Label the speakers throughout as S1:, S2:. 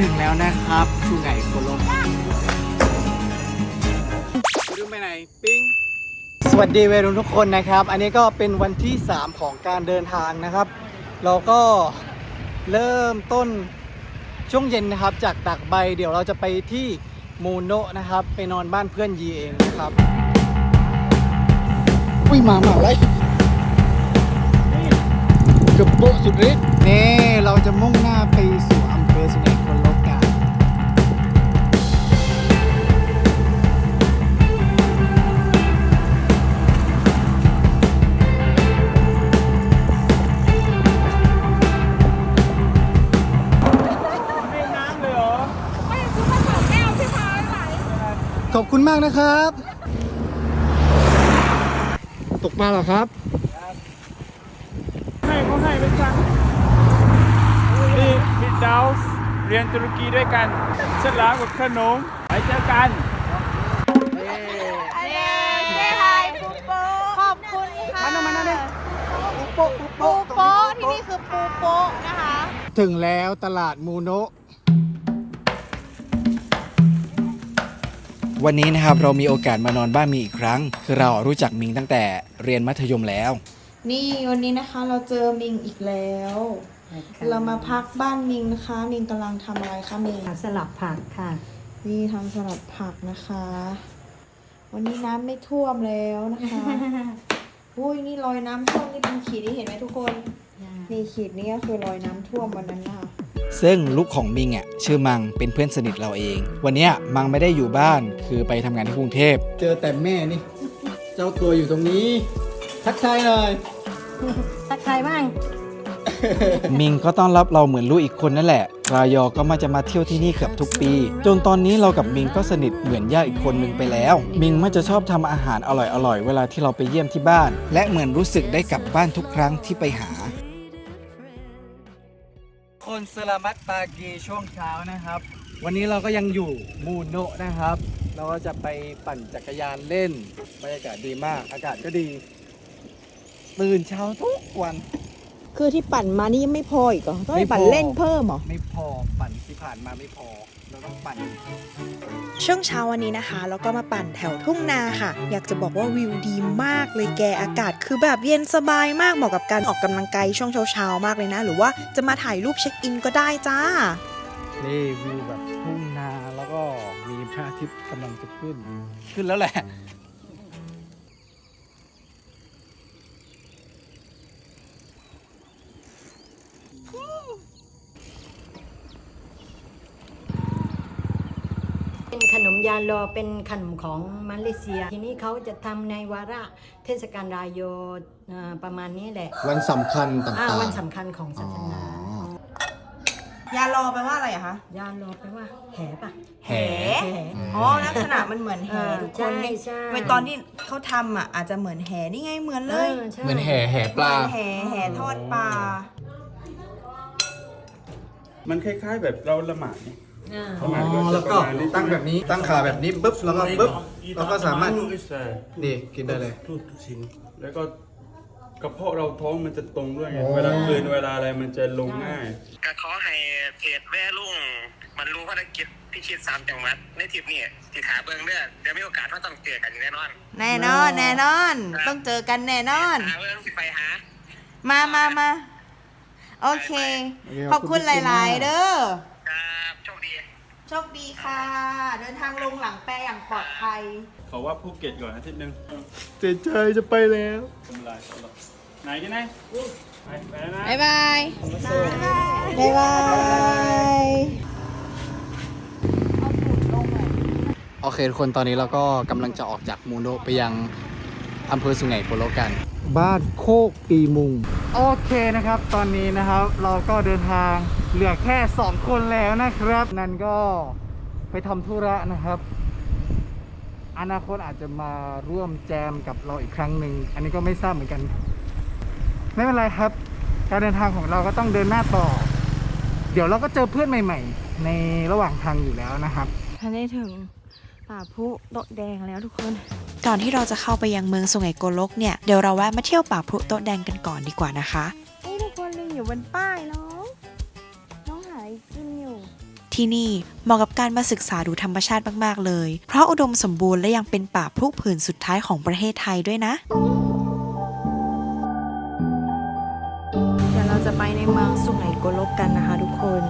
S1: ถึงแล้วนะครับสุไหงโกลกดูไปไหนปิ้งสวัสดีวัยรุ่นทุกคนนะครับ อันนี้ก็เป็นวันที่ 3 ของการเดินทางนะครับ เราก็เริ่มต้นช่วงเย็นนะครับ จากตากใบเดี๋ยวเราจะไปที่มูโนะนะครับ ไปนอนบ้านเพื่อนยีเองนะครับ อุ้ยหมาหมาไรเกือบโปะสุดฤทธิ์นี่ ขอบคุณมากนะครับ ตกปลาเหรอครับ
S2: ให้เขาให้เป็นจังนี่ฟิดดาวส์เรียนตุรกีด้วยกันฉลามกับขนมไปเจอกัน
S3: ขอบคุณค่ะ
S1: มาหน่อยมาหน่อยดิโปะ
S3: ปูโป๊ะที่นี่คือปูโป๊ะนะคะ
S1: ถึงแล้วตลาดมูโนะ วันนี้นะครับเรามีโอกาสมานอนบ้านมีอีกครั้ง คือเรารู้จักมิงตั้งแต่เรียนมัธยมแล้ว
S3: นี่วันนี้นะคะเราเจอมิงอีกแล้ว เรามาพักบ้านมิงนะคะ มิงกำลังทำอะไรคะมิง
S4: สลับผักค่ะ
S3: นี่ทำสลัดผักนะคะ วันนี้น้ำไม่ท่วมแล้วนะคะอุ้ยนี่รอยน้ำท่วมนี่เป็นขีดที่เห็นไหมทุกคน นี่ขีดนี้ก็คือรอยน้ำท่วมวันนั้นนะคะ
S1: ซึ่งลูกของมิงอะชื่อมังเป็นเพื่อนสนิทเราเอง วันเนี้ยมังไม่ได้อยู่บ้านคือไปทำงานที่กรุงเทพ เจอแต่แม่นี่ เจ้าตัวอยู่ตรงนี้ ทักทายหน่อย
S4: ตักใครบ้าง
S1: มิงก็ต้อนรับเราเหมือนลูกอีกคนนั่นแหละ รายอก็มาจะมาเที่ยวที่นี่เกือบทุกปี จนตอนนี้เรากับมิงก็สนิทเหมือนญาติอีกคนหนึ่งไปแล้ว มิงมักจะชอบทำอาหารอร่อยๆ เวลาที่เราไปเยี่ยมที่บ้าน และเหมือนรู้สึกได้กลับบ้านทุกครั้งที่ไปหา คนสลามัตปากีช่วงเช้านะครับ วันนี้เราก็ยังอยู่มูโนะนะครับ เราก็จะไปปั่นจักรยานเล่นบรรยากาศดีมาก อากาศก็ดี ตื่นเช้าทุกวัน
S3: คือที่ปั่นมานี่ยังไม่พออีกเหรอต้อง
S1: ไม่
S3: ไป
S1: พอ
S3: ปั่นเล่นเพิ่มเหรอ
S1: ไม่พอปั่นที่ผ่านมาไม่พอ เราต้องปั่น
S3: ช่วงเช้าวันนี้นะคะแล้วก็มาปั่นแถวทุ่งนาค่ะ อยากจะบอกว่าวิวดีมากเลยแกอากาศ คือแบบเย็นสบายมากเหมาะกับการออกกำลังกายช่วงเช้าๆมากเลยนะ หรือว่าจะมาถ่ายรูปเช็คอินก็ได้จ้า
S1: นี่วิวแบบทุ่งนาแล้วก็มีพระอาทิตย์กำลังจะขึ้น ขึ้นแล้วแหละ
S4: เป็นขนมยาโลเป็นขนมของมาเลเซีย ทีนี้เขาจะทำในวาระเทศกาลรายโยอ่าประมาณนี้แหละ
S1: วันสำคัญต่า
S4: อ่างวันสำคัญของศาสนา
S3: ยาลอแปลว่าอะไรอะคะ
S4: ยาโลแปลว่าแห่ปะ
S1: แห่
S4: แห่
S3: อ๋อลักษณะมันเหมือนแห่
S4: เออ
S3: ทุกคน
S4: ใช่
S3: นี่
S4: ใช่
S3: ทำไมตอนที่เขาทำอะอาจจะเหมือนแห่นี่ไงเหมือนเลย
S4: ออใช่
S1: เหมือนแห่แห่ปลา
S3: เหมือนแห่แห่ทอดปลา
S2: มันคล้ายๆแบบเราละหมาดเนี่ย
S4: อ่า
S2: ละหมาด
S1: อ๋อ
S2: จะ
S1: แล้วก็
S2: ประมาณนี้
S1: ตั้งแบบนี้ตั้งขาแบบนี้ปุ๊บแล้วก็ปุ๊บเราก็สามารถ
S2: ใช่
S1: นี่กินได้เลย
S2: ทุกชิ้นแล้วก็กระเพาะเราท้องมันจะตรงด้วยไง
S1: โอ้
S2: เวลาคืนเวลาอะไรมันจะลงง่าย
S5: ก็ขอให้เพจแม่ลุงมันรู้ภารกิจพิชิตสามจังหวัดในทริปนี้ที่ขาเบิ้งเด้อเดี๋ยวมีโอกาสว่าต้องเจอกันแน่นอน
S3: แน่นอนแน่นอน ต้องเจอกันแน่นอน
S5: หาเบิ้งสิไปหา
S3: มามามาโอเค ขอบคุณหลาย ๆ เด้อ
S5: ครับโชคดี
S3: โชคดีค่ะ เดินทางลงหลังแปรอย่างปลอดภัย
S2: เขาว่าภูเก็ตก่อนอาทิตย์หนึงเจใจจะไปแล้วทำลายตลอดไหนกันไหนไปไปแล้วนะ
S3: บ๊ายบาย บ๊ายบาย
S1: โอเคทุกคนตอนนี้เราก็กำลังจะออกจากมูโนะไปยังอำเภอสุไหงโกลกกัน บ้านโคกปีมุง โอเคนะครับ ตอนนี้นะครับ เราก็เดินทาง เหลือแค่ 2 คนแล้วนะครับ นั่นก็ไปทำธุระนะครับ อนาคตอาจจะมาร่วมแจมกับเราอีกครั้งหนึ่ง อันนี้ก็ไม่ทราบเหมือนกัน ไม่เป็นไรครับ การเดินทางของเราก็ต้องเดินหน้าต่อ เดี๋ยวเราก็เจอเพื่อนใหม่ ๆ ในระหว่างทางอยู่แล้วนะครับ
S3: ท่านได้ถึงป่าพุโต๊ะแดงแล้วทุกคน ก่อนที่เราจะเข้าไปยังเมืองสุไหงโกลกเนี่ย เดี๋ยวเราแวะมาเที่ยวป่าพุโต๊ะแดงกันก่อนดีกว่านะคะ นี่ทุกคนลิงอยู่บนป้ายน้อง กินอยู่ท
S6: ที่นี่เหมาะกับการมาศึกษาดูธรรมชาติมาก ๆ เลย เพราะอุดมสมบูรณ์และยังเป็นป่าพรุผืนสุดท้ายของประเทศไทยด้วยนะ เดี๋ยวเราจะไปในเมืองสุไหงโกลกกันนะคะทุกคน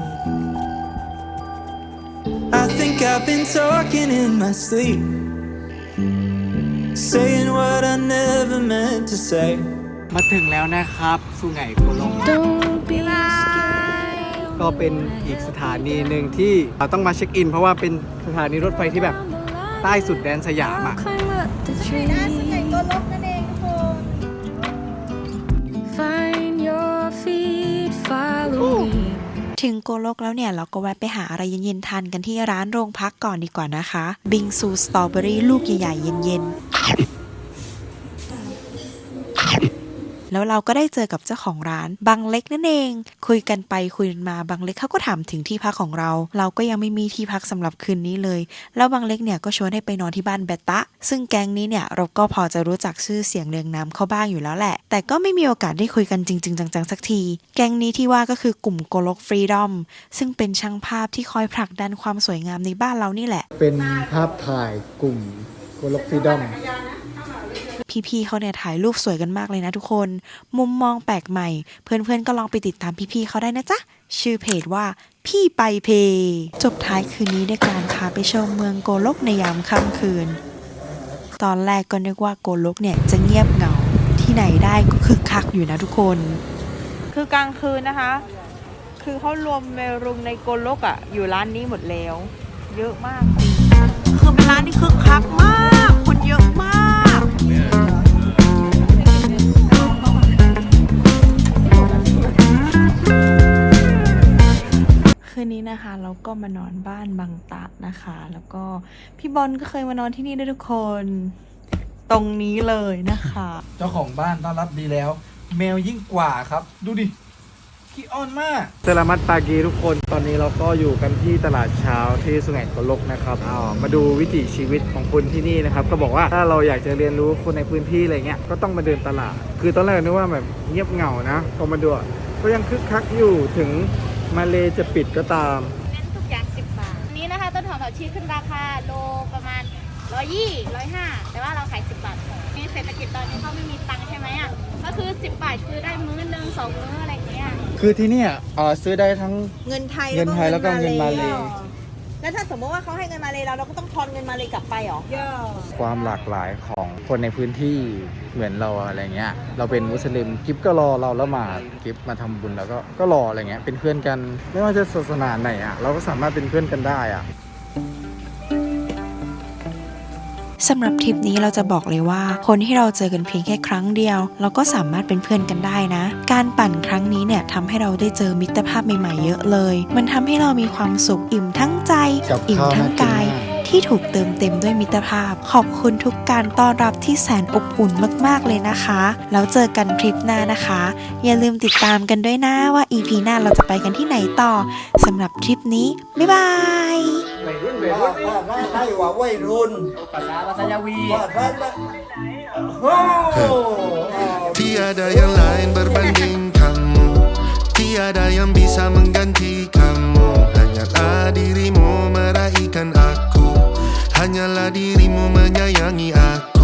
S7: I think I've been talking in my sleep, saying what I never meant to say.
S1: มาถึงแล้วนะครับ สุไหงโกลก ก็เป็นอีกสถานีหนึ่งที่เราต้องมาเช็คอิน เพราะว่าเป็นสถานีรถไฟที่แบบใต้สุดแดนสยามอะ
S8: Find your feet, follow me.
S6: ถึงโกลกแล้วเนี่ย เราก็แวะไปหาอะไรเย็นๆทานกันที่ร้านโรงพักก่อนดีกว่านะคะ บิงซูสตรอเบอรี่ลูกใหญ่ๆเย็นๆ แล้วเราก็ได้เจอกับเจ้าของร้านบังเล็กนั่นเอง คุยกันไปคุยกันมาบังเล็กเขาก็ถามถึงที่พักของเรา เราก็ยังไม่มีที่พักสำหรับคืนนี้เลย แล้วบังเล็กเนี่ยก็ชวนให้ไปนอนที่บ้านแบตตะ ซึ่งแก๊งนี้เนี่ยเราก็พอจะรู้จักชื่อเสียงเรียงนามเขาบ้างอยู่แล้วแหละ แต่ก็ไม่มีโอกาสได้คุยกันจริง ๆ จังๆสักที แก๊งนี้ที่ว่าก็คือกลุ่มโกลกฟรีดอมซึ่งเป็นช่างภาพที่คอยผลักดันความสวยงามในบ้านเรานี่แหละ
S1: เป็นภาพถ่ายกลุ่มโกลกฟรีดอม
S6: พี่ๆเขาเนี่ยถ่ายรูปสวยกันมากเลยนะทุกคน มุมมองแปลกใหม่ เพื่อนๆก็ลองไปติดตามพี่ๆเขาได้นะจ๊ะ ชื่อเพจว่าพี่ไปเพจบท้ายคืนนี้ด้วยการพาไปชมเมืองโกลกในยามค่ำคืน ตอนแรกก็นึกว่าโกลกเนี่ยจะเงียบเหงาที่ไหนได้ก็คึกคักอยู่นะทุกคน
S3: คือกลางคืนนะคะ คือเขารวมเมรุมในโกลกอะ่ะ อยู่ร้านนี้หมดแล้ว เยอะมาก
S6: คือเป็นร้านที่คึกคักมาก คนเยอะมาก นี้นะคะเราก็มานอนบ้านบางตะนะคะ แล้วก็พี่บอลก็เคยมานอนที่นี่ด้วยทุกคน ตรงนี้เลยนะคะ
S1: เจ้าของบ้านต้อนรับดีแล้ว แมวยิ่งกว่าครับ ดูดิขี้อ้อนมากสลามัตปากีทุกคนตอนนี้เราก็อยู่กันที่ตลาดเช้าที่สุไหงโกลกนะครับอ้าวมาดูวิถีชีวิตของคนที่นี่นะครับ ก็บอกว่าถ้าเราอยากจะเรียนรู้คนในพื้นที่อะไรเงี้ยก็ต้องมาเดินตลาด คือตอนแรกนึกว่าแบบเงียบเหงานะพอมาดูอะก็ยังคึกคักอยู่ถึงมาเลจะปิดก็ตาม
S9: นะคะต้นหอมผักชีขึ้นราคาโลประมาณ120 105แต่ว่าเราขาย10บาทพอมีเศรษฐกิจตอนนี้เขาไม่มีตังค์ใช่ไหมอะก็คือ10บาทคือได้มื้อหนึ่งสองมื้ออะไรอย่างเงี้ย
S1: คือที่เนี่ยเอ่อซื้อได้ทั้ง
S3: เงินไทย
S1: เงินไทยแล้วก็เงินมาเล
S3: แล้วถ้าสมมติว่าเขาให้เงินมาเลยเราเราก็ต้องทอนเงินมาเลยกลับไปเหรอ
S1: ความหลากหลายของคนในพื้นที่เหมือนเราอะไรเงี้ย เราเป็นมุสลิมกิฟก็รอเราแล้วมากิฟมาทำบุญแล้วก็ก็รออะไรเงี้ยเป็นเพื่อนกันไม่ว่าจะศาสนาไหนอะเราก็สามารถเป็นเพื่อนกันได้อะ
S6: สำหรับทริปนี้เราจะบอกเลยว่า คนที่เราเจอกันเพียงแค่ครั้งเดียว เราก็สามารถเป็นเพื่อนกันได้นะ การปั่นครั้งนี้เนี่ยทำให้เราได้เจอมิตรภาพใหม่ๆเยอะเลย มันทำให้เรามีความสุขอิ่มทั้งใจ อิ่มทั้ง
S1: กา
S6: ยที่ถูกเติมเต็มด้วยมิตรภาพ ขอบคุณทุกการต้อนรับที่แสนอบอุ่นมากๆเลยนะคะ แล้วเจอกันทริปหน้านะคะ อย่าลืมติดตามกันด้วยนะว่า EP หน้าเราจะไปกันที่ไหนต่อสำหรับทริปนี้ บ๊ายบาย
S10: ว่าว่าไทยว่าวัยรุ่นภาษาภาษายาวีว่าท่านละโอ้
S11: Tiada yang lain berbanding kamu Tiada yang bisa mengganti kamu Hanyalah dirimu meraihkan aku Hanyalah dirimu menyayangi aku